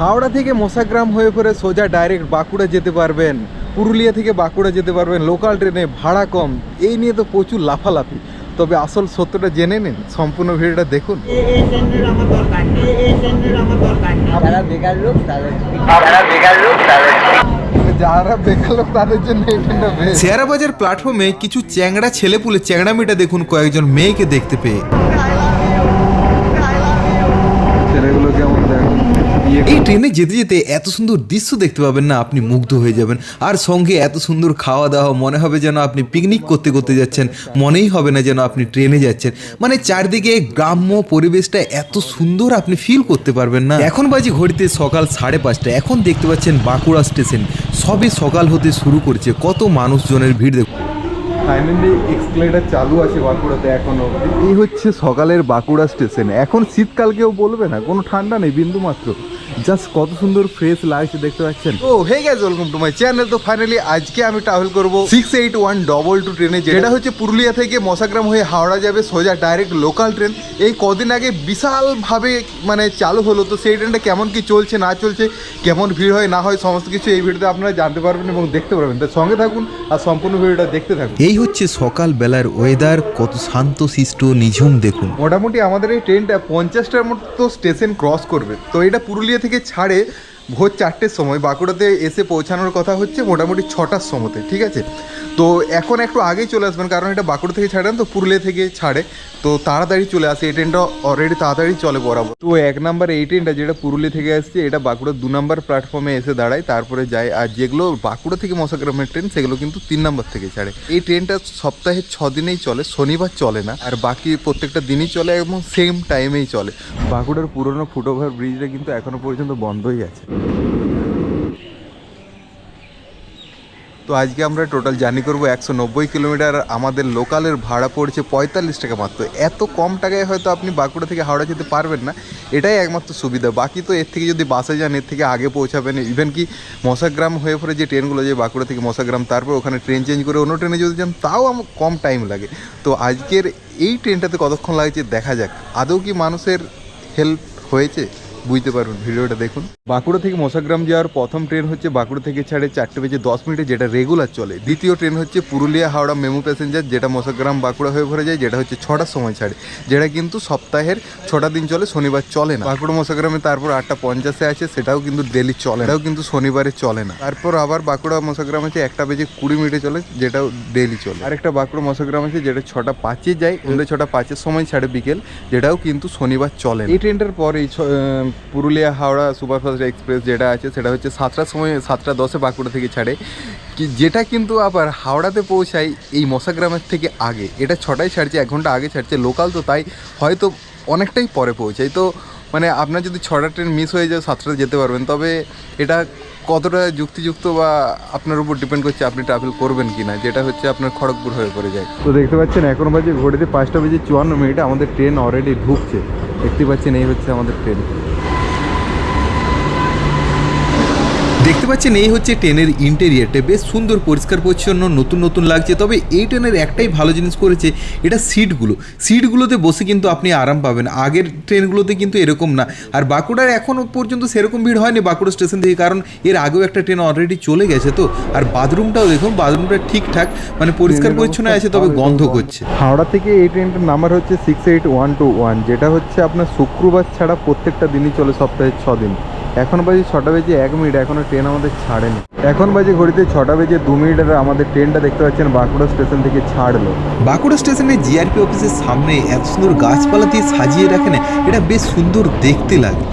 হাওড়া থেকে মোসাগ্রাম হয়ে পরে সোজা ডাইরেক্ট বাঁকুড়া যেতে পারবেন। পুরুলিয়া থেকে বাঁকুড়া যেতে পারবেন। লোকাল ট্রেনে ভাড়া কম। এই নিয়ে তো প্রচুর লাফালাফি। তবে আসল সত্যটা জেনে নিন। সম্পূর্ণ ভিডিওটা দেখুন। যারা বেকার লোক তাদের যারা বেকার লোক তাদের যারা বেকার লোক তাদের জন্য শেয়ারা বাজার প্ল্যাটফর্মে কিছু চ্যাংড়া ছেলেপুলে চ্যাংড়া চ্যাংড়ামিটা দেখুন কয়েকজন মেয়েকে দেখতে পেয়ে ছেলেগুলো কেমন দেখো এই ট্রেনে যেতে যেতে এত সুন্দর দৃশ্য দেখতে পাবেন না আপনি মুগ্ধ হয়ে যাবেন। আর সঙ্গে এত সুন্দর খাওয়া দাওয়া মনে হবে যেন আপনি পিকনিক করতে করতে যাচ্ছেন মনেই হবে না যেন আপনি ট্রেনে যাচ্ছেন। মানে চারদিকে গ্রাম্য পরিবেশটা এত সুন্দর আপনি ফিল করতে পারবেন না। এখন বাজে ঘড়িতে সকাল সাড়ে পাঁচটা এখন দেখতে পাচ্ছেন বাঁকুড়া স্টেশন সবে সকাল হতে শুরু করছে কত মানুষজনের ভিড় দেখুন ফাইনালি এক্সপ্লেটার চালু আছে বাঁকুড়াতে এখনও এই হচ্ছে সকালের বাঁকুড়া স্টেশন এখন শীতকাল কেউ বলবে না কোনো ঠান্ডা নেই বিন্দু মাত্র জাস্ট কত সুন্দর ফ্রেশ লাগছে দেখতে পাচ্ছেন। ও হে গেছে ওয়েলকাম টু মাই চ্যানেল তো ফাইনালি আজকে আমি ট্রাভেল করব six eight one double two ট্রেনে যেটা হচ্ছে পুরুলিয়া থেকে মশাগ্রাম হয়ে হাওড়া যাবে সোজা ডাইরেক্ট লোকাল ট্রেন এই কদিন আগে বিশালভাবে মানে চালু হলো তো সেই ট্রেনটা কেমন কি চলছে না চলছে কেমন ভিড় হয় না হয় সমস্ত কিছু এই ভিডিওতে আপনারা জানতে পারবেন এবং দেখতে পারবেন। তার সঙ্গে থাকুন আর সম্পূর্ণ ভিডিওটা দেখতে থাকুন। এই হচ্ছে সকাল বেলার ওয়েদার কত শান্ত শিষ্ট নিঝুম দেখুন। মোটামুটি আমাদের এই ট্রেনটা পঞ্চাশটার মতো স্টেশন ক্রস করবে। তো এটা পুরুলিয়া থেকে ছাড়ে ভোর চারটের সময় বাঁকুড়াতে এসে পৌঁছানোর কথা হচ্ছে মোটামুটি ছটার সময়তে ঠিক আছে? তো এখন একটু আগেই চলে আসবেন, কারণ এটা বাঁকুড়া থেকে ছাড়েন, তো পুরুলিয়া থেকে ছাড়ে। তো তাড়াতাড়ি চলে আসে, এই ট্রেনটা অলরেডি তাড়াতাড়ি চলে বরাবর। তো এক নাম্বার এই ট্রেনটা যেটা পুরুলিয়া থেকে আসছে, এটা বাঁকুড়া দু নম্বর প্ল্যাটফর্মে এসে দাঁড়ায়, তারপরে যায়, আর যেগুলো বাঁকুড়া থেকে মশাগ্রামের ট্রেন সেগুলো কিন্তু তিন নম্বর থেকে ছাড়ে। এই ট্রেনটা সপ্তাহে ছ দিনেই চলে, শনিবার চলে না, আর বাকি প্রত্যেকটা দিনই চলে, এবং সেম টাইমেই চলে। বাঁকুড়ার পুরনো ফুটওভার ব্রিজটা কিন্তু এখনও পর্যন্ত বন্ধই আছে। তো আজকে আমরা টোটাল জার্নি করব একশো নব্বই কিলোমিটার। আমাদের লোকালের ভাড়া পড়ছে পঁয়তাল্লিশ টাকা মাত্র। এত কম টাকায় হয়তো আপনি বাঁকুড়া থেকে হাওড়া যেতে পারবেন না। এটাই একমাত্র সুবিধা। বাকি তো এর থেকে যদি বাসে যান, এর থেকে আগে পৌঁছাবেন। ইভেন কি মশাগ্রাম হয়ে পরে যে ট্রেনগুলো যে বাঁকুড়া থেকে মশাগ্রাম, তারপর ওখানে ট্রেন চেঞ্জ করে অন্য ট্রেনে যদি যান, তাও আমার কম টাইম লাগে। তো আজকের এই ট্রেনটাতে কতক্ষণ লাগছে দেখা যাক। আদৌ কি মানুষের হেল্প হয়েছে? বুঝতে পারবেন ভিডিওটা দেখুন। বাঁকুড়া থেকে মশাগ্রাম যাওয়ার প্রথম ট্রেন হচ্ছে বাঁকুড়া থেকে ছাড়ে চারটে বেজে দশ মিনিটে, যেটা রেগুলার চলে। দ্বিতীয় ট্রেন হচ্ছে পুরুলিয়া, হাওড়া, মেমু প্যাসেঞ্জার যেটা মশাগ্রাম বাঁকুড়া হয়ে ভরে যায়, যেটা হচ্ছে ছটার সময় ছাড়ে। যেটা কিন্তু সপ্তাহের ছটা দিন চলে, শনিবার চলে না। বাঁকুড়া, মশাগ্রামে তারপর আটটা পঞ্চাশে আছে সেটাও কিন্তু ডেলি চলে এটাও কিন্তু শনিবারে চলে না। তারপর আবার বাঁকুড়া, মশাগ্রাম আছে, একটা বেজে কুড়ি মিনিটে চলে, যেটাও ডেলি চলে। আরেকটা বাঁকুড়া, মশাগ্রাম আছে, যেটা ছটা পাঁচে যায় ওদের ছটা পাঁচের সময় ছাড়ে বিকেল, যেটাও কিন্তু শনিবার চলে। এই ট্রেনটার পর এই পুরুলিয়া, হাওড়া, সুপারফাস্ট এক্সপ্রেস যেটা আছে, সেটা হচ্ছে সাতটার সময়, সাতটা দশে বাঁকুড়া থেকে ছাড়ে। কি, যেটা কিন্তু আবার হাওড়াতে পৌঁছায় এই মশাগ্রামের থেকে আগে। এটা ছটায় ছাড়ছে, এক ঘণ্টা আগে ছাড়ছে, লোকাল তো তাই হয়তো অনেকটাই পরে পৌঁছায়। তো মানে আপনার যদি ছটা ট্রেন মিস হয়ে যায়, সাতটায় যেতে পারবেন। তবে এটা কতটা যুক্তিযুক্ত বা আপনার উপর ডিপেন্ড করছে, আপনি ট্রাভেল করবেন কি না যেটা হচ্ছে আপনার খড়গপুর হয়ে পড়ে যায়। তো দেখতে পাচ্ছেন, এখন বাজে ঘড়িতে পাঁচটা বেজে চুয়ান্ন মিনিট আমাদের ট্রেন অলরেডি ঢুকছে। দেখতে পাচ্ছেন, এই হচ্ছে আমাদের ট্রেন। দেখতে পাচ্ছেন এই হচ্ছে ট্রেনের ইন্টেরিয়ারটা বেশ সুন্দর পরিষ্কার পরিচ্ছন্ন নতুন নতুন লাগছে। তবে এই ট্রেনের একটাই ভালো জিনিস করেছে এটা সিটগুলো। সিটগুলোতে বসে কিন্তু আপনি আরাম পাবেন। আগের ট্রেনগুলোতে কিন্তু এরকম না। আর বাঁকুড়ার এখনও পর্যন্ত সেরকম ভিড় হয়নি বাঁকুড়া স্টেশন থেকে কারণ এর আগেও একটা ট্রেন অলরেডি চলে গেছে তো। আর বাথরুমটাও দেখুন বাথরুমটা ঠিকঠাক মানে পরিষ্কার পরিচ্ছন্ন আছে তবে গন্ধ করছে। হাওড়া থেকে এই ট্রেনটার নাম্বার হচ্ছে six eight one two one যেটা হচ্ছে আপনার শুক্রবার ছাড়া প্রত্যেকটা দিনই চলে সপ্তাহে ছ দিন। এখন বাজে ছটা বেজে এক মিনিট, এখনও ট্রেন আমাদের ছাড়েনি। এখন বাজে ঘড়িতে ছটা বেজে দু মিনিটের আমাদের ট্রেনটা দেখতে পাচ্ছেন বাঁকুড়া স্টেশন থেকে ছাড়লো। বাঁকুড়া স্টেশনে জিআরপি অফিসের সামনে এত সুন্দর গাছপালা দিয়ে সাজিয়ে রাখে এটা বেশ সুন্দর দেখতে লাগে।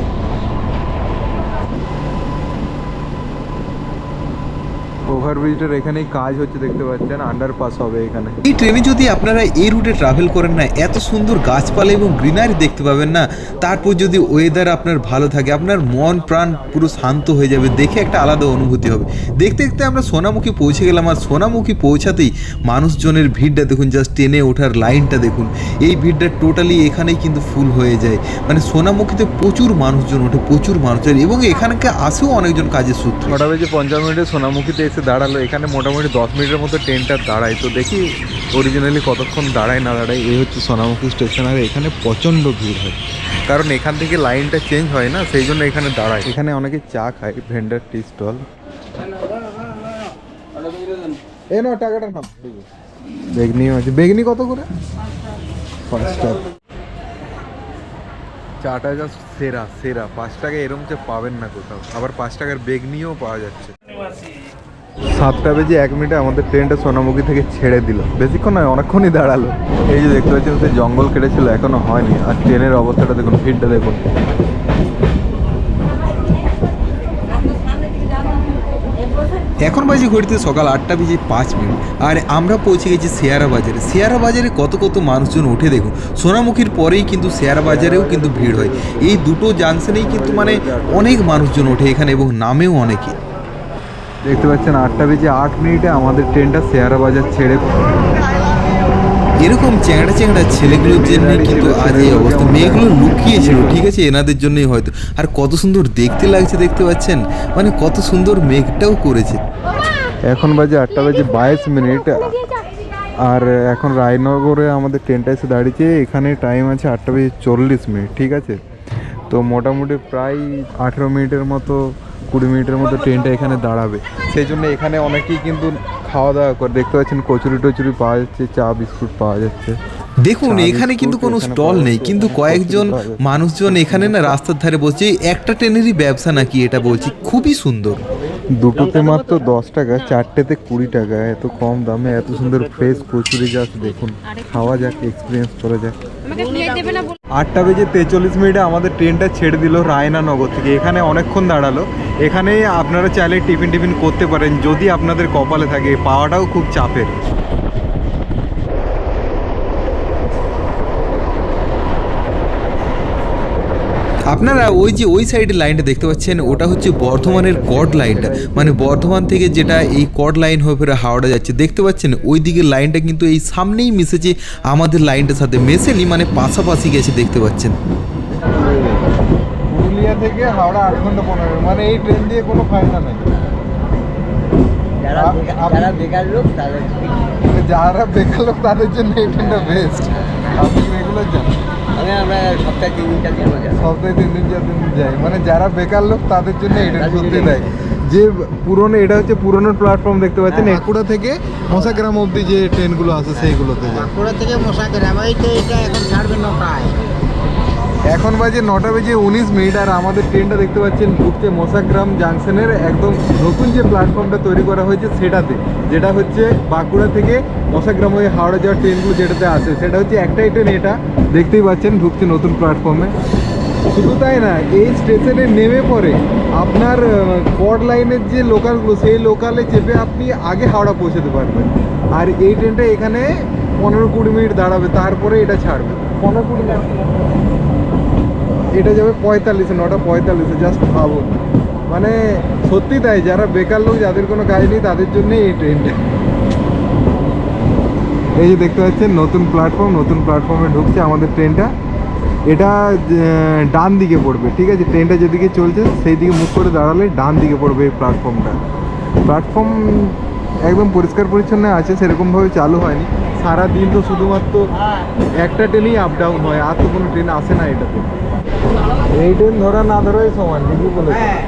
ওভারব্রিজটার এখানেই কাজ হচ্ছে দেখতে পাচ্ছেন আন্ডারপাস হবে এখানে। এই ট্রেনে যদি আপনারা এই রুটে ট্রাভেল করেন না এত সুন্দর গাছপালা এবং গ্রিনারি দেখতে পাবেন না তারপর যদি ওয়েদার আপনার ভালো থাকে আপনার মন প্রাণ পুরো শান্ত হয়ে যাবে দেখে একটা আলাদা অনুভূতি হবে। দেখতে দেখতে আমরা সোনামুখী পৌঁছে গেলাম আর সোনামুখী পৌঁছাতেই মানুষজনের ভিড়টা দেখুন জাস্ট ট্রেনে ওঠার লাইনটা দেখুন। এই ভিড়টা টোটালি এখানেই কিন্তু ফুল হয়ে যায়। মানে সোনামুখীতে প্রচুর মানুষজন ওঠে প্রচুর মানুষজন এবং এখানকে আসেও অনেকজন কাজের সূত্র। ছটা বেজে পঞ্চাশ মিনিটে সোনামুখীতে এসে দাঁড়ায় দাঁড়াল এখানে মোটামুটি দশ মিনিটের মতো ট্রেনটা দাঁড়ায়। তো দেখি অরিজিনালি কতক্ষণ দাঁড়ায় না দাঁড়ায় এই হচ্ছে সোনামুখী স্টেশন আর এখানে প্রচণ্ড ভিড় হয়। কারণ এখান থেকে লাইনটা চেঞ্জ হয় না সেই জন্য এখানে দাঁড়ায়। এখানে অনেকে চা খায় ভেন্ডার টি স্টল এ না টাকাটা না বেগনি আছে। বেগনি কত করে? পাঁচ টাকা। চাটা জাস্ট সেরা সেরা। পাঁচ টাকা এরম যে পাবেন না কোথাও। আবার পাঁচ টাকার বেগনিও পাওয়া যাচ্ছে। সাতটা বেজে এক মিনিটে আমাদের ট্রেনটা সোনামুখী থেকে ছেড়ে দিল। বেশিক্ষণ নয়, অনেকক্ষণই দাঁড়াল। এই যে দেখতে পাচ্ছেন, সে জঙ্গল কেটেছিল, এখনও হয়নি। আর ট্রেনের অবস্থাটা দেখুন, ভিড়টা দেখুন। এখন বাজে ঘড়িতে সকাল আটটা বেজে পাঁচ মিনিট। আর আমরা পৌঁছে গেছি শেয়ারা বাজারে শেয়ারা বাজারে কত কত মানুষজন উঠে দেখুন, সোনামুখীর পরেই কিন্তু শেয়ারা বাজারেও কিন্তু ভিড় হয়। এই দুটো জাংশনেই কিন্তু মানে অনেক মানুষজন ওঠে এখানে এবং নামেও অনেকে। দেখতে পাচ্ছেন আটটা বেজে আট মিনিটে আমাদের ট্রেনটা শেয়ারা বাজার ছেড়ে এরকম চ্যাংড়া চ্যাংড়া ছেলেগুলোর জন্যই কিন্তু আজ এই অবস্থা। মেয়েগুলো লুকিয়েছিল ঠিক আছে? এনাদের জন্যই হয়তো। আর কত সুন্দর দেখতে লাগছে দেখতে পাচ্ছেন? মানে কত সুন্দর মেঘটাও করেছে। এখন বাজে আটটা বাজে বাইশ মিনিট। আর এখন রায়নগরে আমাদের ট্রেনটা এসে দাঁড়িয়েছে। এখানে টাইম আছে আটটা বেজে চল্লিশ মিনিট ঠিক আছে? তো মোটামুটি প্রায় আঠেরো মিনিটের মতো কুড়ি মিনিটের মধ্যে ট্রেনটা এখানে দাঁড়াবে। সেই জন্য এখানে অনেকেই কিন্তু খাওয়া দাওয়া করে। দেখতে পাচ্ছেন কচুরি টচুরি পাওয়া যাচ্ছে চা বিস্কুট পাওয়া যাচ্ছে। দেখুন এখানে কিন্তু কোনো স্টল নেই। কিন্তু কয়েকজন মানুষজন এখানে না রাস্তার ধারে বসছে। একটা ট্রেনেরই ব্যবসা নাকি এটা বলছি? খুবই সুন্দর। দুটোতে মাত্র দশ টাকা, চারটেতে কুড়ি টাকা। এত কম দামে এত সুন্দর ফ্রেশ কচুরি জাস্ট দেখুন। খাওয়া যাক এক্সপিরিয়েন্স করা যাক। আটটা বেজে তেচল্লিশ মিনিটে আমাদের ট্রেনটা ছেড়ে দিল রায়নানগর থেকে। এখানে অনেকক্ষণ দাঁড়াল। এখানে আপনারা চাইলে টিফিন টিফিন করতে পারেন, যদি আপনাদের কপালে থাকে। পাওয়াটাও খুব চাপের। আপনারা ওই যে ওই সাইডের লাইনটা দেখতে পাচ্ছেন ওটা হচ্ছে বর্ধমানের কড লাইনটা মানে বর্ধমান থেকে যেটা এই কড লাইন হয়ে ফেরে হাওড়া যাচ্ছে দেখতে পাচ্ছেন? ওই দিকের লাইনটা কিন্তু এই সামনেই মিশেছে আমাদের লাইনটার সাথে। মেশেনি মানে পাশাপাশি গেছে দেখতে পাচ্ছেন? পুরুলিয়া থেকে হাওড়া আট ঘণ্টা পনেরো মানে এই ট্রেন দিয়ে কোনো ফায়দা নেই। যারা বেকার- যারা বেকার লোক তাদের যারা বেকার লোক তাদের জন্য এই ট্রেনটা বেস্ট আপনি রেগুলার যান। আমরা সপ্তাহে তিন দিন চার দিন সপ্তাহে তিন দিন চার দিন যাই। মানে যারা বেকার লোক তাদের জন্য এটা দেয় যে পুরনো এটা হচ্ছে পুরনো প্ল্যাটফর্ম দেখতে পাচ্ছেন। একুড়া থেকে মশাগ্রাম অবধি যে ট্রেনগুলো আছে সেইগুলোতে যায় থেকে এই তো এটা এখন ছাড়বে নটায়। এখন বাজে নটা বেজে উনিশ মিনিট আর আমাদের ট্রেনটা দেখতে পাচ্ছেন ঢুকছে মশাগ্রাম জাংশনের একদম নতুন যে প্ল্যাটফর্মটা তৈরি করা হয়েছে সেটাতে। যেটা হচ্ছে বাঁকুড়া থেকে মশাগ্রাম হয়ে হাওড়া যাওয়ার ট্রেনগুলো যেটাতে আসে সেটা হচ্ছে একটাই ট্রেন এটা দেখতেই পাচ্ছেন, ঢুকছে নতুন প্ল্যাটফর্মে শুধু তাই না, এই স্টেশনে নেমে পরে আপনার কড লাইনের যে লোকালগুলো সেই লোকালে চেপে আপনি আগে হাওড়া পৌঁছাতে পারবেন। আর এই ট্রেনটা এখানে পনেরো কুড়ি মিনিট দাঁড়াবে, তারপরে এটা ছাড়বে। পনেরো কুড়ি মিনিট? এটা যাবে পঁয়তাল্লিশে, নটা পঁয়তাল্লিশে জাস্ট ভাবুন। মানে সত্যি তাই, যারা বেকার লোক, যাদের কোনো কাজ নেই, তাদের জন্য এই ট্রেনটা এই যে দেখতে পাচ্ছেন নতুন প্ল্যাটফর্ম নতুন প্ল্যাটফর্মে ঢুকছে আমাদের ট্রেনটা এটা ডান দিকে পড়বে ঠিক আছে? ট্রেনটা যেদিকে চলছে সেই দিকে মুখ করে দাঁড়ালে ডান দিকে পড়বে এই প্ল্যাটফর্মটা প্ল্যাটফর্ম একদম পরিষ্কার পরিচ্ছন্ন আছে সেরকমভাবে চালু হয়নি। সারা দিন তো শুধুমাত্র একটা ট্রেনই আপ ডাউন হয় আর তো কোনো ট্রেন আসে না এটাতে। এই ট্রেন ধরা না ধরাই সমান ঠিকই বলেছে হ্যাঁ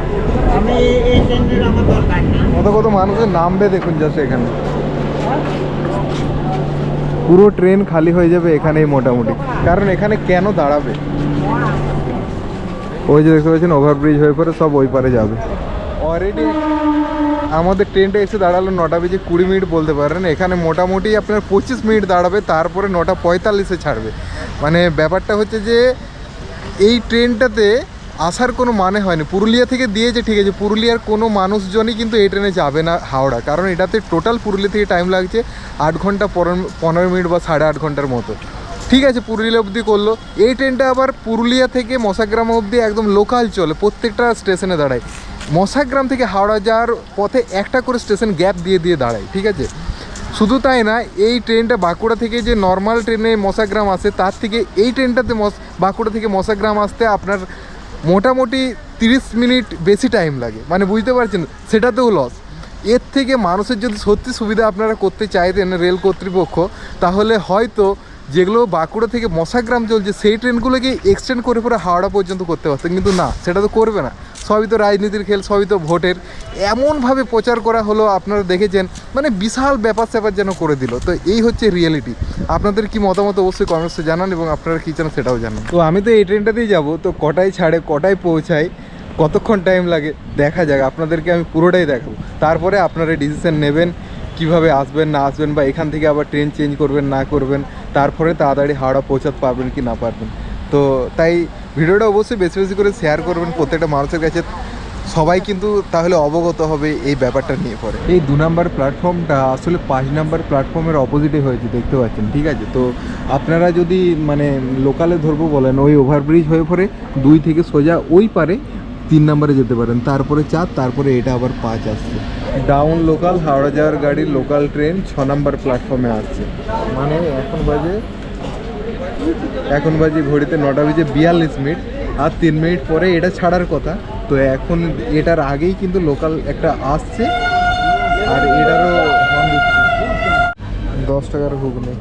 কত কত মানুষের নামবে দেখুন জাস্ট এখানে। পুরো ট্রেন খালি হয়ে যাবে এখানেই মোটামুটি। কারণ এখানে কেন দাঁড়াবে? ওই যে দেখতে পাচ্ছেন ওভারব্রিজ হয়ে পরে সব ওই পারে যাবে। অলরেডি আমাদের ট্রেনটা এসে দাঁড়াল নটা বেজে কুড়ি মিনিট বলতে পারেন। এখানে মোটামুটি আপনার পঁচিশ মিনিট দাঁড়াবে, তারপরে নটা পঁয়তাল্লিশে ছাড়বে। মানে ব্যাপারটা হচ্ছে যে, এই ট্রেনটাতে আসার কোনো মানে হয়নি। পুরুলিয়া থেকে দিয়েছে ঠিক আছে, পুরুলিয়ার কোনো মানুষজনই কিন্তু এই ট্রেনে যাবে না হাওড়া। কারণ এটাতে টোটাল পুরুলিয়া থেকে টাইম লাগছে আট ঘণ্টা পনেরো- মিনিট বা সাড়ে আট ঘণ্টার মতো। ঠিক আছে, পুরুলিয়া অবধি করল। এই ট্রেনটা আবার পুরুলিয়া থেকে মশাগ্রাম অবধি একদম লোকাল চলে, প্রত্যেকটা স্টেশনে দাঁড়ায়। মশাগ্রাম থেকে হাওড়া যাওয়ার পথে একটা করে স্টেশন গ্যাপ দিয়ে দিয়ে দাঁড়ায়, ঠিক আছে? শুধু তাই না, এই ট্রেনটা বাঁকুড়া থেকে যে নর্মাল ট্রেনে মশাগ্রাম আসে, তার থেকে এই ট্রেনটাতে বাঁকুড়া থেকে মশাগ্রাম আসতে আপনার মোটামুটি তিরিশ মিনিট বেশি টাইম লাগে। মানে বুঝতে পারছেন, সেটাতেও লস এর থেকে মানুষের যদি সত্যি সুবিধা আপনারা করতে চাইতেন রেল কর্তৃপক্ষ, তাহলে হয়তো যেগুলো বাঁকুড়া থেকে মশাগ্রাম চলছে সেই ট্রেনগুলোকে এক্সটেন্ড করে পরে হাওড়া পর্যন্ত করতে পারতেন কিন্তু না, সেটা তো করবে না। সবই তো রাজনীতির খেল, সবই তো ভোটের। এমনভাবে প্রচার করা হলো, আপনারা দেখেছেন মানে বিশাল ব্যাপার স্যাপার যেন করে দিল। তো এই হচ্ছে রিয়েলিটি আপনাদের কি মতামত অবশ্যই কমেন্টসে জানান এবং আপনারা কী চান সেটাও জানান। তো আমি তো এই ট্রেনটাতেই যাব। তো কটায় ছাড়ে, কটায় পৌঁছায়, কতক্ষণ টাইম লাগে, দেখা যাক। আপনাদেরকে আমি পুরোটাই দেখাবো। তারপরে আপনারা ডিসিশন নেবেন, কীভাবে আসবেন, না আসবেন বা এখান থেকে আবার ট্রেন চেঞ্জ করবেন, না করবেন। তারপরে তাড়াতাড়ি হাওড়া পৌঁছাতে পারবেন কি না পারবেন। তো তাই ভিডিওটা অবশ্যই বেশি বেশি করে শেয়ার করবেন প্রত্যেকটা মানুষের কাছে। সবাই কিন্তু তাহলে অবগত হবে এই ব্যাপারটা নিয়ে পরে। এই দু নম্বর প্ল্যাটফর্মটা আসলে পাঁচ নম্বর প্ল্যাটফর্মের অপোজিটে হয়েছে, দেখতে পাচ্ছেন, ঠিক আছে? তো আপনারা যদি মানে লোকালে ধরবো বলেন, ওই ওভারব্রিজ হয়ে পরে দুই থেকে সোজা ওই পারে তিন নম্বরে যেতে পারেন। তারপরে চার, তারপরে এটা আবার পাঁচ আসছে। ডাউন লোকাল হাওড়া যাওয়ার গাড়ি লোকাল ট্রেন ছ নম্বর প্ল্যাটফর্মে আসছে। মানে এখন বাজে? এখন বাজে ঘড়িতে নটা বেজে বিয়াল্লিশ মিনিট। আর তিন মিনিট পরে এটা ছাড়ার কথা। তো এখন এটার আগেই কিন্তু লোকাল একটা আসছে। আর এটারও দশ টাকার ঘুগনি।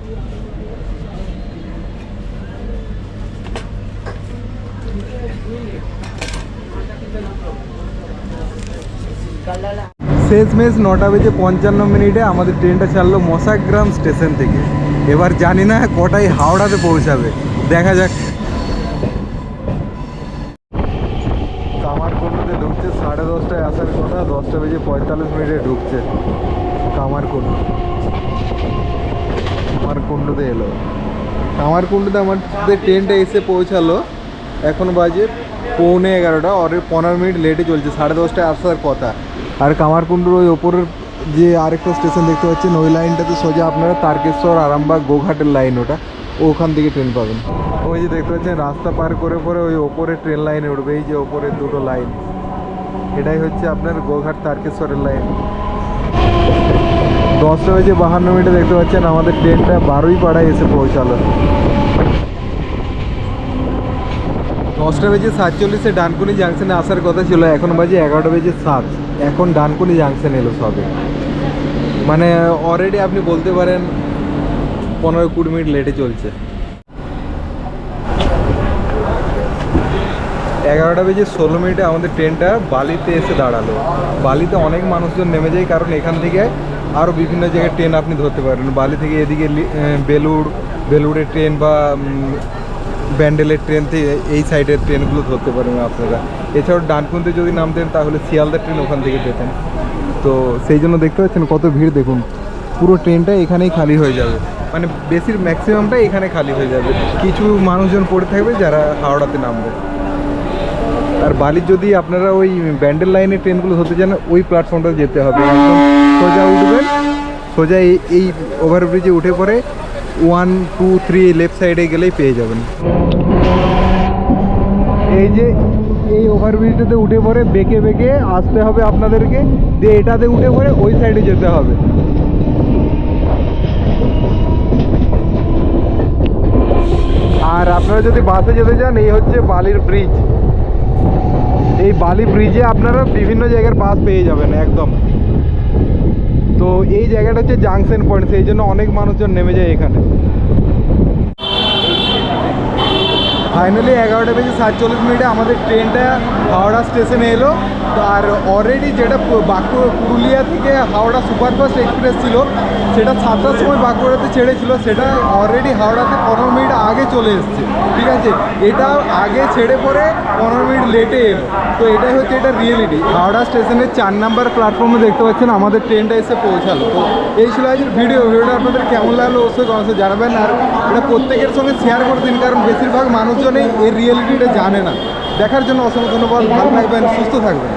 শেষমেশ নটা বেজে পঞ্চান্ন মিনিটে আমাদের ট্রেনটা ছাড়লো মশাগ্রাম স্টেশন থেকে। এবার জানি না কটায় হাওড়াতে পৌঁছাবে। দেখা যাক। কামারকুণ্ডতে ঢুকছে, সাড়ে দশটায় আসার কথা, দশটা বেজে পঁয়তাল্লিশ মিনিটে ঢুকছে কামারকুণ্ড কামারকুণ্ডতে এলো। কামারকুণ্ডতে আমাদের ট্রেনটা এসে পৌঁছালো। এখন বাজে পৌনে এগারোটা আর পনেরো মিনিট লেটে চলছে, সাড়ে দশটায় আসার কথা। আর কামারকুণ্ডুর ওই ওপরের যে আরেকটা স্টেশন দেখতে পাচ্ছেন, ওই লাইনটাতে সোজা আপনারা তারকেশ্বর, আরামবাগ, গোঘাটের লাইন ওটা। ওখান থেকে ট্রেন পাবেন। ওই যে দেখতে পাচ্ছেন, রাস্তা পার করে পরে ওই ওপরে ট্রেন লাইনে উঠবে। এই যে ওপরের দুটো লাইন। এটাই হচ্ছে আপনার গোঘাট, তারকেশ্বরের লাইন। দশটা বেজে বাহান্ন মিনিটে দেখতে পাচ্ছেন, আমাদের ট্রেনটা বারোই পাড়ায় এসে পৌঁছালো। দশটা বেজে সাতচল্লিশে ডানকুনি জাংশনে আসার কথা ছিল, এখন বাজে এগারোটা বেজে সাত। এখন ডানকুনি জাংশন এলো সবে। মানে অলরেডি আপনি বলতে পারেন পনেরো কুড়ি মিনিট লেটে চলছে। এগারোটা বেজে ষোলো মিনিটে আমাদের ট্রেনটা বালিতে এসে দাঁড়াল। বালিতে অনেক মানুষজন নেমে যায় কারণ এখান থেকে আরও বিভিন্ন জায়গায় ট্রেন আপনি ধরতে পারেন। বালি থেকে এদিকে বেলুড়, বেলুড়ের ট্রেন বা ব্যান্ডেলের ট্রেন থেকে এই সাইডের ট্রেনগুলো ধরতে পারেন আপনারা। এছাড়াও ডানকুনতে যদি নামতেন, তাহলে শিয়ালদার ট্রেন ওখান থেকে পেতেন। তো সেই জন্য দেখতে পাচ্ছেন কত ভিড়, দেখুন। পুরো ট্রেনটা এখানেই খালি হয়ে যাবে। মানে বেশির ম্যাক্সিমামটা এখানে খালি হয়ে যাবে। কিছু মানুষজন পড়ে থাকবে যারা হাওড়াতে নামবে। আর বালির যদি আপনারা ওই ব্যান্ডেল লাইনের ট্রেনগুলো ধরতে চান ওই প্ল্যাটফর্মটা যেতে হবে। সোজা উঠবেন। সোজা এই ওভারব্রিজে উঠে পরে ওয়ান টু থ্রি লেফট সাইডে গেলেই পেয়ে যাবেন। এই যে, এই ওভারব্রিজটাতে উঠে পরে বেঁকে বেঁকে আসতে হবে আপনাদেরকে। দিয়ে এটাতে উঠে পরে ওই সাইডে যেতে হবে। আর আপনারা যদি বাসে যেতে চান, এই হচ্ছে বালির ব্রিজ এই বালি ব্রিজে আপনারা বিভিন্ন জায়গার বাস পেয়ে যাবেন, একদম। তো এই জায়গাটা হচ্ছে জাংশন পয়েন্ট সেই জন্য অনেক মানুষজন নেমে যায় এখানে। ফাইনালি এগারোটা বেজে সাতচল্লিশ মিনিটে আমাদের ট্রেনটা হাওড়া স্টেশনে এলো। তো আর অলরেডি যেটা বাঁকুড়া, পুরুলিয়া থেকে হাওড়া সুপারফাস্ট এক্সপ্রেস ছিল, সেটা সাতটার সময় বাঁকুড়াতে ছেড়েছিল। সেটা অলরেডি হাওড়াতে পনেরো মিনিট আগে চলে এসছে। ঠিক আছে? এটা আগে ছেড়ে পরে পনেরো মিনিট লেটে এলো। তো এটাই হচ্ছে এটা রিয়েলিটি হাওড়া স্টেশনের চার নাম্বার প্ল্যাটফর্মে দেখতে পাচ্ছেন, আমাদের ট্রেনটা এসে পৌঁছালো। তো এই ছিল আজকের ভিডিও ভিডিওটা আপনাদের কেমন লাগল অবশ্যই কমেন্টে জানাবেন। আর এটা প্রত্যেকের সঙ্গে শেয়ার করে দিন, কারণ বেশিরভাগ মানুষজনই এই রিয়েলিটিটা জানে না। দেখার জন্য অসংখ্য ধন্যবাদ। ভালো থাকবেন, সুস্থ থাকবেন।